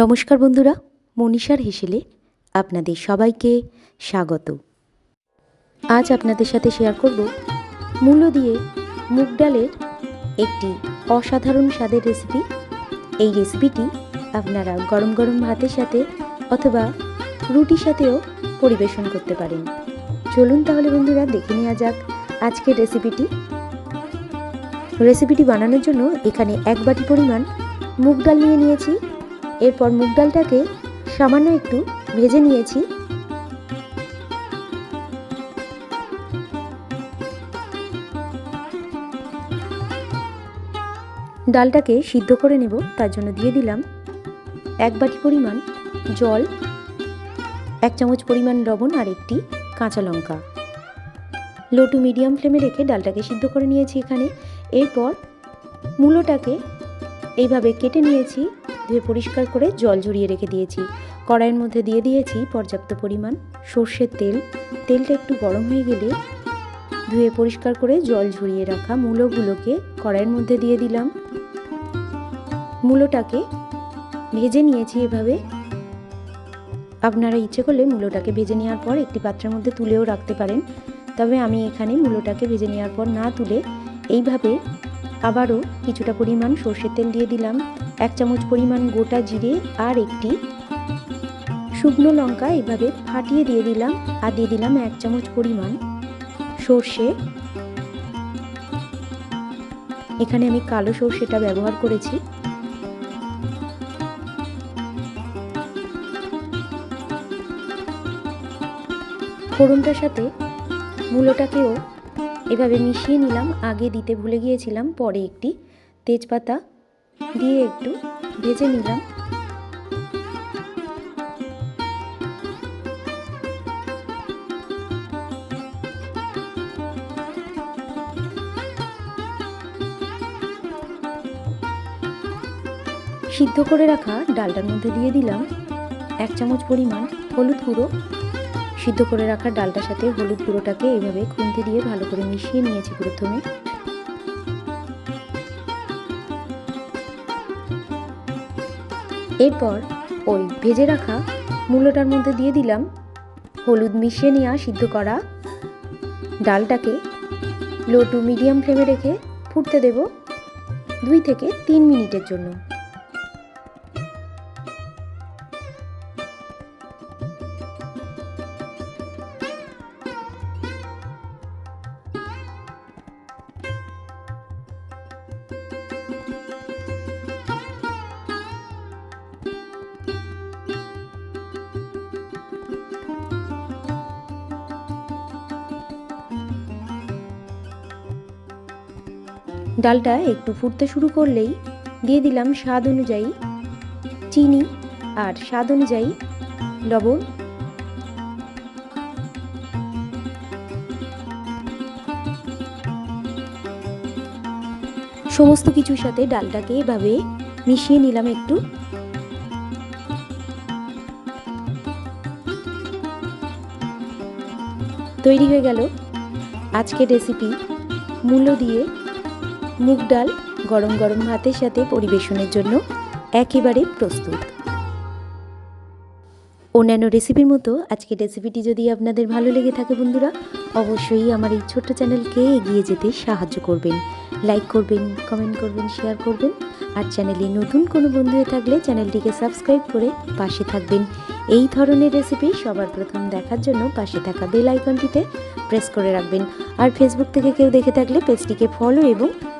নমস্কার বন্ধুরা, মনীষার হেসেলে আপনাদের সবাইকে স্বাগত। আজ আপনাদের সাথে শেয়ার করব মূলো দিয়ে মুগ ডালের একটি অসাধারণ স্বাদের রেসিপি এই রেসিপিটি আপনারা গরম গরম ভাতের সাথে অথবা রুটির সাথেও পরিবেশন করতে পারেন। চলুন তাহলে বন্ধুরা, দেখে নেওয়া যাক আজকের রেসিপিটি রেসিপিটি বানানোর জন্য এখানে এক বাটি পরিমাণ মুগ ডাল নিয়ে নিয়েছি। এরপর মুগ ডালটাকে সামান্য একটু ভেজে নিয়েছি। ডালটাকে সিদ্ধ করে নেব, তার জন্য দিয়ে দিলাম এক বাটি পরিমাণ জল, এক চামচ পরিমাণ লবণ আর একটি কাঁচা লঙ্কা। লো টু মিডিয়াম ফ্লেমে রেখে ডালটাকে সিদ্ধ করে নিয়েছি এখানে। এরপর মূলোটাকে এইভাবে কেটে নিয়েছি। ধুয়ে পরিষ্কার করে জল ঝরিয়ে রেখে দিয়েছি। কড়াইয়ের মধ্যে দিয়ে দিয়েছি পর্যাপ্ত পরিমাণ সর্ষের তেল। তেলটা একটু গরম হয়ে গেলে ধুয়ে পরিষ্কার করে জল ঝরিয়ে রাখা মূলোগুলোকে কড়াইয়ের মধ্যে দিয়ে দিলাম। মূলোটাকে ভেজে নিয়েছি এভাবে। আপনারা ইচ্ছে করলে মূলোটাকে ভেজে নেওয়ার পর একটি পাত্রের মধ্যে তুলেও রাখতে পারেন। তবে আমি এখানে মূলোটাকে ভেজে নেওয়ার পর না তুলে এইভাবে আবারও কিছুটা পরিমাণ সর্ষের তেল দিয়ে দিলাম। এক চামচ পরিমাণ গোটা জিরে আর একটি শুকনো লঙ্কা এভাবে ফাটিয়ে দিয়ে দিলাম আর দিয়ে দিলাম এক চামচ পরিমাণ সর্ষে। এখানে আমি কালো সর্ষেটা ব্যবহার করেছি। ফোড়নটার সাথে মূলোটাকেও এভাবে মিশিয়ে নিলাম। আগে দিতে ভুলে গিয়েছিলাম, পরে একটি তেজপাতা দিয়ে একটু ভেজে নিলাম। সিদ্ধ করে রাখা ডালটার মধ্যে দিয়ে দিলাম এক চামচ পরিমাণ হলুদ গুঁড়ো সিদ্ধ করে রাখা ডালটার সাথে হলুদ গুঁড়োটাকে এইভাবে খুন্তি দিয়ে ভালো করে মিশিয়ে নিয়েছি প্রথমে। এরপর ওই ভেজে রাখা মূলোটার মধ্যে দিয়ে দিলাম হলুদ মিশিয়ে নেওয়া সিদ্ধ করা ডালটাকে। লো টু মিডিয়াম ফ্লেমে রেখে ফুটতে দেব দুই থেকে তিন মিনিটের জন্য। ডালটা একটু ফুটতে শুরু করলেই দিয়ে দিলাম স্বাদ অনুযায়ী চিনি আর স্বাদ অনুযায়ী লবণ। সমস্ত কিছুর সাথে ডালটাকে এভাবে মিশিয়ে নিলাম একটু। তৈরি হয়ে গেল আজকের রেসিপি মূল্য দিয়ে মুগ ডাল গরম গরম ভাতের সাথে পরিবেশনের জন্য একেবারে প্রস্তুত। অন্যান্য রেসিপির মতো আজকের রেসিপিটি যদি আপনাদের ভালো লেগে থাকে বন্ধুরা, অবশ্যই আমার এই ছোট্ট চ্যানেলকে এগিয়ে যেতে সাহায্য করবেন। লাইক করবেন, কমেন্ট করবেন, শেয়ার করবেন। আর চ্যানেলে নতুন কোনো বন্ধু হয়ে থাকলে চ্যানেলটিকে সাবস্ক্রাইব করে পাশে থাকবেন। এই ধরনের রেসিপি সবার প্রথম দেখার জন্য পাশে থাকা বেল আইকনটিতে প্রেস করে রাখবেন। আর ফেসবুক থেকে কেউ দেখে থাকলে পেজটিকে ফলো এবং